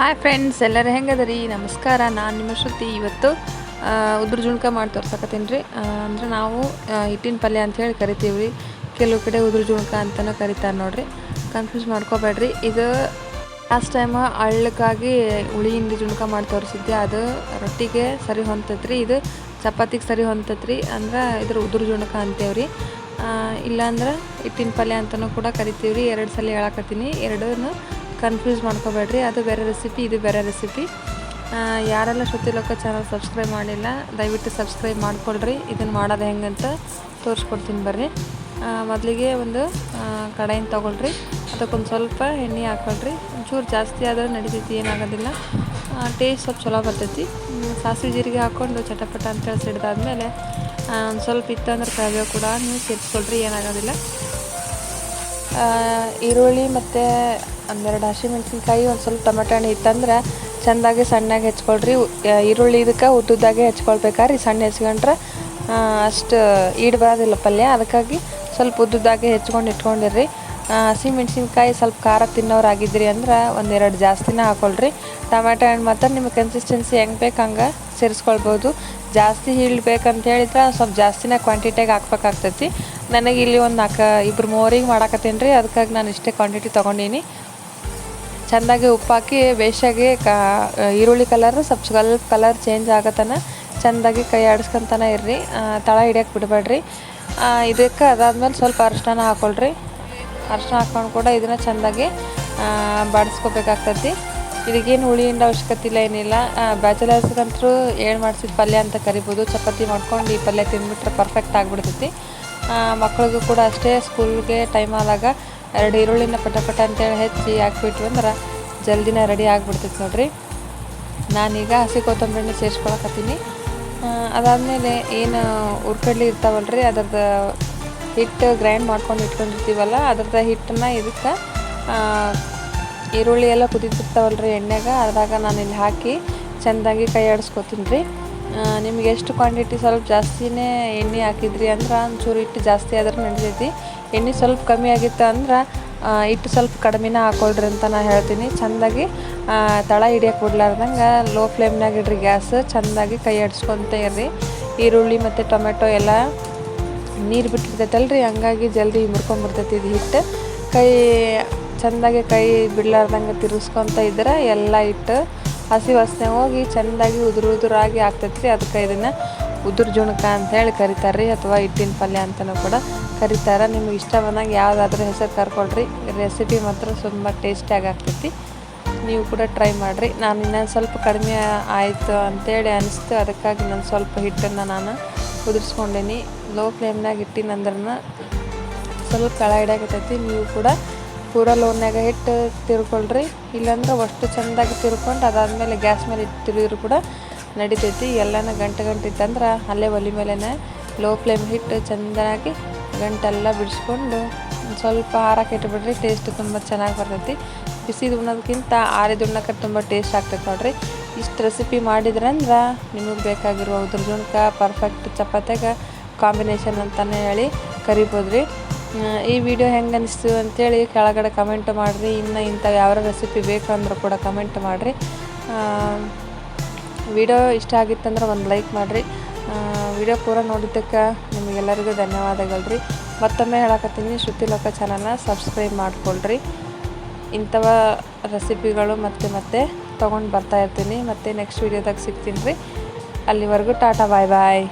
Hi friends ಎಲ್ಲರೂ ಹೆಂಗದರಿ? ನಮಸ್ಕಾರ, ನಾನು ನಿಮ್ಮ ಶ್ರುತಿ. ಇವತ್ತು ಉದ್ರ ಜುಣ್ಕ ಮಾಡಿ ತೋರ್ಸಕತ್ತೀನಿ ರೀ. ಅಂದ್ರೆ ನಾವು ಹಿಟ್ಟಿನ ಪಲ್ಯ ಅಂತ ಹೇಳಿ ಕರಿತೀವಿ ರೀ ಕೆಲವು ಕಡೆ ಉದ್ರ ಜುಣ್ಕ ಅಂತಲೂ ಕರಿತಾರೆ ನೋಡಿರಿ. ಕನ್ಫ್ಯೂಸ್ ಮಾಡ್ಕೋಬೇಡ್ರಿ. ಇದು ಲಾಸ್ಟ್ ಟೈಮ್ ಅಳ್ಳಕ್ಕಾಗಿ ಹುಳಿ ಹಿಂಡಿ ಜುಣ್ಕ ಮಾಡಿ ತೋರಿಸಿದ್ದೆ. ಅದು ರೊಟ್ಟಿಗೆ ಸರಿ ಹೊಂತತ್ರಿ. ಇದು ಚಪಾತಿಗೆ ಸರಿ ಹೊಂತತ್ರಿ. ಅಂದ್ರೆ ಇದ್ರ ಉದ್ರ ಜುಣ್ಕ ಅಂತೇವ್ರಿ. ಇಲ್ಲಾಂದ್ರೆ ಹಿಟ್ಟಿನ ಪಲ್ಯ ಅಂತಲೂ ಕೂಡ ಕರಿತೀವಿ ರೀ ಎರಡು ಸಲ ಹೇಳಕತ್ತೀನಿ. ಎರಡೂ ಕನ್ಫ್ಯೂಸ್ ಮಾಡ್ಕೋಬೇಡ್ರಿ. ಅದು ಬೇರೆ ರೆಸಿಪಿ ಇದು ಬೇರೆ ರೆಸಿಪಿ ಯಾರೆಲ್ಲ ಶ್ರುತಿ ಲೋಕ ಚಾನಲ್ ಸಬ್ಸ್ಕ್ರೈಬ್ ಮಾಡಿಲ್ಲ, ದಯವಿಟ್ಟು ಸಬ್ಸ್ಕ್ರೈಬ್ ಮಾಡ್ಕೊಳ್ರಿ. ಇದನ್ನು ಮಾಡೋದು ಹೆಂಗಂತ ತೋರಿಸ್ಕೊಡ್ತೀನಿ ಬರ್ರಿ. ಮೊದಲಿಗೆ ಒಂದು ಕಡಾಯಿನ ತೊಗೊಳ್ರಿ. ಅದಕ್ಕೊಂದು ಸ್ವಲ್ಪ ಎಣ್ಣೆ ಹಾಕೊಳ್ರಿ. ಒಂಚೂರು ಜಾಸ್ತಿ ಆದ್ರೆ ನಡೀತೈತಿ, ಏನಾಗೋದಿಲ್ಲ. ಟೇಸ್ಟ್ ಸ್ವಲ್ಪ ಚಲೋ ಬರ್ತೈತಿ. ಸಾಸಿವೆ ಜೀರಿಗೆ ಹಾಕ್ಕೊಂಡು ಚಟಪಟ ಅಂತೇಳಿ ಸಿಡ್ದಾದ್ಮೇಲೆ ಒಂದು ಸ್ವಲ್ಪ ಇತ್ತಂದ್ರೆ ಕರಿಬೇವು ಕೂಡ ನೀವು ಸೇರಿಸ್ಕೊಳ್ರಿ, ಏನಾಗೋದಿಲ್ಲ. ಈರುಳ್ಳಿ ಮತ್ತು ಒಂದೆರಡು ಹಸಿಮೆಣ್ಸಿನ್ಕಾಯಿ, ಒಂದು ಸ್ವಲ್ಪ ಟೊಮೆಟೊ ಹಣ್ಣು ಇತ್ತಂದ್ರೆ ಚೆಂದಾಗಿ ಸಣ್ಣಗೆ ಹೆಚ್ಕೊಳ್ರಿ. ಈರುಳ್ಳಿ ಇದಕ್ಕೆ ಉದ್ದುದ್ದಾಗೆ ಹೆಚ್ಕೊಳ್ಬೇಕಾದ್ರೆ ಸಣ್ಣ ಹೆಚ್ಕೊಂಡ್ರೆ ಅಷ್ಟು ಈಡ್ ಬರೋದಿಲ್ಲ ಪಲ್ಯ. ಅದಕ್ಕಾಗಿ ಸ್ವಲ್ಪ ಉದ್ದುದ್ದಾಗೆ ಹೆಚ್ಕೊಂಡು ಇಟ್ಕೊಂಡಿರ್ರಿ. ಹಸಿಮೆಣ್ಸಿನ್ಕಾಯಿ ಸ್ವಲ್ಪ ಖಾರ ತಿನ್ನೋರಾಗಿದ್ರಿ ಅಂದ್ರೆ ಒಂದೆರಡು ಜಾಸ್ತಿನೇ ಹಾಕೊಳ್ರಿ. ಟೊಮೆಟೊ ಹಣ್ಣು ಮತ್ತು ನಿಮಗೆ ಕನ್ಸಿಸ್ಟೆನ್ಸಿ ಹೆಂಗೆ ಬೇಕು ಹಂಗೆ ಸೇರಿಸ್ಕೊಳ್ಬೋದು. ಜಾಸ್ತಿ ಬೇಕಂತ ಹೇಳಿದ್ರೆ ಸ್ವಲ್ಪ ಜಾಸ್ತಿನೇ ಕ್ವಾಂಟಿಟಿಯಾಗಿ ಹಾಕ್ಬೇಕಾಗ್ತೈತಿ. ನನಗೆ ಇಲ್ಲಿ ಒಂದು ನಾಲ್ಕು ಇಬ್ಬರು ಮೂವರಿಗೆ ಮಾಡಾಕತ್ತೀನಿ ರೀ ಅದಕ್ಕಾಗಿ ನಾನು ಇಷ್ಟೇ ಕ್ವಾಂಟಿಟಿ ತೊಗೊಂಡೀನಿ. ಚೆಂದಾಗಿ ಉಪ್ಪಾಕಿ ಹಾಕಿ ಕಾ, ಈರುಳ್ಳಿ ಕಲರ್ ಸ್ವಲ್ಪ ಸ್ವಲ್ಪ ಕಲರ್ ಚೇಂಜ್ ಆಗತನ, ಚೆಂದಾಗಿ ಕೈ ಆಡಿಸ್ಕೊತಾನೆ ಇರ್ರಿ. ತಳ ಹಿಡಿಯೋಕೆ ಬಿಡಬೇಡ್ರಿ. ಇದಕ್ಕೆ ಅದಾದ್ಮೇಲೆ ಸ್ವಲ್ಪ ಅರಿಶಿನ ಹಾಕೊಳ್ರಿ. ಅರಿಶಿನ ಹಾಕೊಂಡು ಕೂಡ ಇದನ್ನು ಚೆಂದಾಗಿ ಬಾಡಿಸ್ಕೋಬೇಕಾಗ್ತೈತಿ. ಇದಕ್ಕೇನು ಹುಳಿಯಿಂದ ಅವಶ್ಯಕತೆ ಇಲ್ಲ, ಏನಿಲ್ಲ. ಬ್ಯಾಚುಲರ್ಸ್ಗಂತೂ ಏನು ಮಾಡಿಸಿದ ಪಲ್ಯ ಅಂತ ಕರಿಬೋದು. ಚಪಾತಿ ಮಾಡ್ಕೊಂಡು ಈ ಪಲ್ಯ ತಿಂದುಬಿಟ್ರೆ ಪರ್ಫೆಕ್ಟ್ ಆಗಿಬಿಡ್ತೈತಿ. ಮಕ್ಳಿಗೂ ಕೂಡ ಅಷ್ಟೇ ಸ್ಕೂಲ್ಗೆ ಟೈಮ್ ಆದಾಗ ಎರಡು ಈರುಳ್ಳಿನ ಪಟ ಪಟ ಅಂತೇಳಿ ಹೆಚ್ಚಿ ಹಾಕ್ಬಿಟ್ವಿ ಅಂದ್ರೆ ಜಲ್ದಿನ ರೆಡಿ ಆಗಿಬಿಡ್ತೈತಿ ನೋಡ್ರಿ. ನಾನೀಗ ಹಸಿ ಕೊತ್ತಂಬರಿನ ಸೇರಿಸ್ಕೊಳಕತ್ತೀನಿ. ಅದಾದಮೇಲೆ ಏನು ಹುರ್ಕಡ್ಲಿ ಇರ್ತಾವಲ್ರಿ ಅದ್ರದ್ದು ಹಿಟ್ಟು ಗ್ರೈಂಡ್ ಮಾಡ್ಕೊಂಡು ಇಟ್ಕೊಂಡಿರ್ತೀವಲ್ಲ ಅದ್ರದ್ದು ಹಿಟ್ಟನ್ನು ಇದಕ್ಕೆ ಈರುಳ್ಳಿ ಎಲ್ಲ ಕುದಿತಿರ್ತಾವಲ್ರಿ ಎಣ್ಣೆಗ, ಅದ್ರಾಗ ನಾನು ಇಲ್ಲಿ ಹಾಕಿ ಚೆಂದಾಗಿ ಕೈ ಆಡಿಸ್ಕೊತೀನಿ ರೀ ನಿಮ್ಗೆ ಎಷ್ಟು ಕ್ವಾಂಟಿಟಿ ಸ್ವಲ್ಪ ಜಾಸ್ತಿನೇ ಎಣ್ಣೆ ಹಾಕಿದ್ರಿ ಅಂದ್ರೆ ಒಂಚೂರು ಹಿಟ್ಟು ಜಾಸ್ತಿ ಆದ್ರೆ ನಡಿತೈತಿ ಎಣ್ಣೆ ಸ್ವಲ್ಪ ಕಮ್ಮಿ ಆಗಿತ್ತು ಅಂದ್ರೆ ಹಿಟ್ಟು ಸ್ವಲ್ಪ ಕಡಿಮೆನ ಹಾಕೊಳ್ರಿ ಅಂತ ನಾನು ಹೇಳ್ತೀನಿ. ಚೆಂದಾಗಿ ತಳ ಹಿಡಿಯೋಕೆ ಬಿಡ್ಲಾರ್ದಂಗೆ ಲೋ ಫ್ಲೇಮ್ನಾಗ ಇಡ್ರಿ ಗ್ಯಾಸ್, ಚೆಂದಾಗಿ ಕೈ ಆಡಿಸ್ಕೊತ ಇರ್ರಿ. ಈರುಳ್ಳಿ ಮತ್ತು ಟೊಮೆಟೊ ಎಲ್ಲ ನೀರು ಬಿಟ್ಟಿರ್ತೈತಲ್ರಿ ಹಂಗಾಗಿ ಜಲ್ದಿ ಮುರ್ಕೊಂಬಿಡ್ತೈತಿ ಇದು ಹಿಟ್ಟು. ಕೈ ಚೆಂದಾಗಿ ಕೈ ಬಿಡ್ಲಾರ್ದಂಗೆ ತಿರುಗಿಸ್ಕೊತ ಇದ್ರೆ ಎಲ್ಲ ಹಿಟ್ಟು ಹಸಿ ವಾಸನೆ ಹೋಗಿ ಚೆಂದಾಗಿ ಉದುರು ಉದುರಾಗಿ ಆಗ್ತೈತಿ ಅದಕ್ಕೆ ಇದನ್ನು ಉದುರು ಜುಣಕ ಅಂತ ಹೇಳಿ ಕರಿತಾರೆ ರೀ ಅಥವಾ ಹಿಟ್ಟಿನ ಪಲ್ಯ ಅಂತಲೂ ಕೂಡ ಕರಿತಾರೆ. ನಿಮ್ಗೆ ಇಷ್ಟ ಬಂದಂಗೆ ಯಾವುದಾದ್ರೂ ಹೆಸರು ಕರ್ಕೊಳ್ರಿ. ರೆಸಿಪಿ ಮಾತ್ರ ತುಂಬ ಟೇಸ್ಟಿಯಾಗಿ ಆಗ್ತೈತಿ. ನೀವು ಕೂಡ ಟ್ರೈ ಮಾಡಿರಿ. ನಾನು ಇನ್ನೊಂದು ಸ್ವಲ್ಪ ಕಡಿಮೆ ಆಯಿತು ಅಂತೇಳಿ ಅನಿಸ್ತು. ಅದಕ್ಕಾಗಿ ನಾನು ಸ್ವಲ್ಪ ಹಿಟ್ಟನ್ನು ನಾನು ಕುದಿಸ್ಕೊಂಡೀನಿ. ಲೋ ಫ್ಲೇಮ್ನಾಗ ಇಟ್ಟಿನಂದ್ರನ ಸ್ವಲ್ಪ ತಳ ಹಿಡಿಯಾಕತ್ತೈತಿ. ನೀವು ಕೂಡ ಪೂರ ಲೋನ್ಯಾಗ ಹಿಟ್ಟು ತಿರ್ಕೊಳ್ರಿ. ಇಲ್ಲಾಂದ್ರೆ ಅಷ್ಟು ಚೆಂದಾಗಿ ತಿರ್ಕೊಂಡು ಅದಾದಮೇಲೆ ಗ್ಯಾಸ್ ಮೇಲೆ ಇಟ್ಟು ತಿರುಗಿದ್ರು ಕೂಡ ನಡಿತೈತಿ. ಎಲ್ಲನ ಗಂಟೆ ಗಂಟೆ ಇತ್ತಂದ್ರೆ ಅಲ್ಲೇ ಒಲೆ ಮೇಲೆನೇ ಲೋ ಫ್ಲೇಮ್ ಹಿಟ್ಟು ಚೆಂದಾಗಿ ಗಂಟೆಲ್ಲ ಬಿಡಿಸ್ಕೊಂಡು ಸ್ವಲ್ಪ ಹಾರಕ್ಕೆ ಇಟ್ಬಿಡ್ರಿ ಟೇಸ್ಟ್ ತುಂಬ ಚೆನ್ನಾಗಿ ಬರ್ತೈತಿ. ಬಿಸಿದು ಉಣ್ಣೋದಕ್ಕಿಂತ ಆರಿದು ಉಣ್ಣಕ್ಕೆ ತುಂಬ ಟೇಸ್ಟ್ ಆಗ್ತೈತೆ ನೋಡ್ರಿ. ಇಷ್ಟು ರೆಸಿಪಿ ಮಾಡಿದ್ರಂದ್ರೆ ನಿಮಗೆ ಬೇಕಾಗಿರುವ ಉದ್ರ ಜುಣ್ಕ ಪರ್ಫೆಕ್ಟ್ ಚಪಾತಿಗೆ ಕಾಂಬಿನೇಷನ್ ಅಂತಲೇ ಹೇಳಿ ಕರಿಬೋದು ರೀ ಈ ವಿಡಿಯೋ ಹೆಂಗೆ ಅನಿಸ್ತು ಅಂತೇಳಿ ಕೆಳಗಡೆ ಕಮೆಂಟ್ ಮಾಡಿರಿ. ಇನ್ನು ಇಂಥವು ಯಾವ ರೆಸಿಪಿ ಬೇಕು ಅಂದರೂ ಕೂಡ ಕಮೆಂಟ್ ಮಾಡಿರಿ. ವಿಡಿಯೋ ಇಷ್ಟ ಆಗಿತ್ತಂದ್ರೆ ಒಂದು ಲೈಕ್ ಮಾಡಿರಿ. ವಿಡಿಯೋ ಪೂರ ನೋಡಿದ್ದಕ್ಕೆ ನಿಮಗೆಲ್ಲರಿಗೂ ಧನ್ಯವಾದಗಳು ರೀ ಮತ್ತೊಮ್ಮೆ ಹೇಳಕತ್ತೀನಿ, ಶ್ರುತಿ ಲೋಕ ಚಾನಲ್ನ ಸಬ್ಸ್ಕ್ರೈಬ್ ಮಾಡಿಕೊಳ್ರಿ. ಇಂಥವ ರೆಸಿಪಿಗಳು ಮತ್ತೆ ಮತ್ತೆ ತೊಗೊಂಡು ಬರ್ತಾ ಇರ್ತೀನಿ. ಮತ್ತು ನೆಕ್ಸ್ಟ್ ವೀಡಿಯೋದಾಗ ಸಿಗ್ತೀನಿ ರೀ. ಅಲ್ಲಿವರೆಗೂ ಟಾಟಾ ಬಾಯ್ ಬಾಯ್